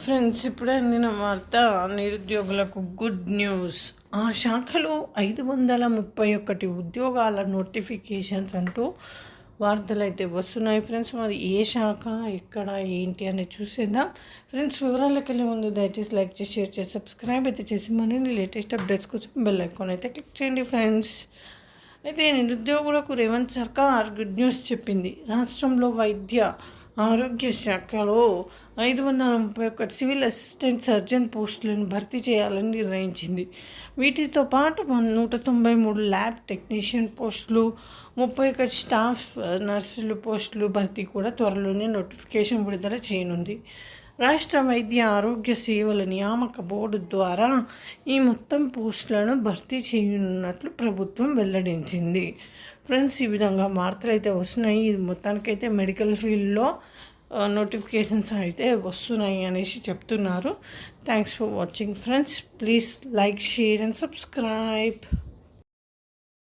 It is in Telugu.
ఫ్రెండ్స్ ఇప్పుడే అందిన వార్త నిరుద్యోగులకు గుడ్ న్యూస్. ఆ శాఖలో ఐదు వందల ముప్పై ఒకటి ఉద్యోగాల నోటిఫికేషన్స్ అంటూ వార్తలు అయితే వస్తున్నాయి. ఫ్రెండ్స్ మరి ఏ శాఖ ఎక్కడ ఏంటి అనేది చూసేద్దాం. ఫ్రెండ్స్ వివరాలకు వెళ్ళే ముందు దయచేసి లైక్ చేసి షేర్ చేసి సబ్స్క్రైబ్ అయితే చేసి మరిన్ని లేటెస్ట్ అప్డేట్స్ కోసం బెల్ ఐకాన్ అయితే క్లిక్ చేయండి ఫ్రెండ్స్. అయితే నిరుద్యోగులకు రేవంత్ సర్కార్ గుడ్ న్యూస్ చెప్పింది. రాష్ట్రంలో వైద్య ఆరోగ్య శాఖలో ఐదు వందల ముప్పై ఒకటి సివిల్ అసిస్టెంట్ సర్జన్ పోస్టులను భర్తీ చేయాలని నిర్ణయించింది. వీటితో పాటు నూట తొంభై మూడు ల్యాబ్ టెక్నీషియన్ పోస్టులు ముప్పై ఒకటి స్టాఫ్ నర్సులు పోస్టులు భర్తీ కూడా త్వరలోనే నోటిఫికేషన్ విడుదల చేయనుంది. రాష్ట్ర వైద్య ఆరోగ్య సేవల నియామక బోర్డు ద్వారా ఈ మొత్తం పోస్టులను భర్తీ చేయనున్నట్లు ప్రభుత్వం వెల్లడించింది. ఫ్రెండ్స్ ఈ విధంగా వార్తలు అయితే వస్తున్నాయి. ఇది మొత్తానికైతే మెడికల్ ఫీల్డ్లో నోటిఫికేషన్స్ అయితే వస్తున్నాయి అనేసి చెప్తున్నారు. Thanks for watching friends. Please like share and subscribe.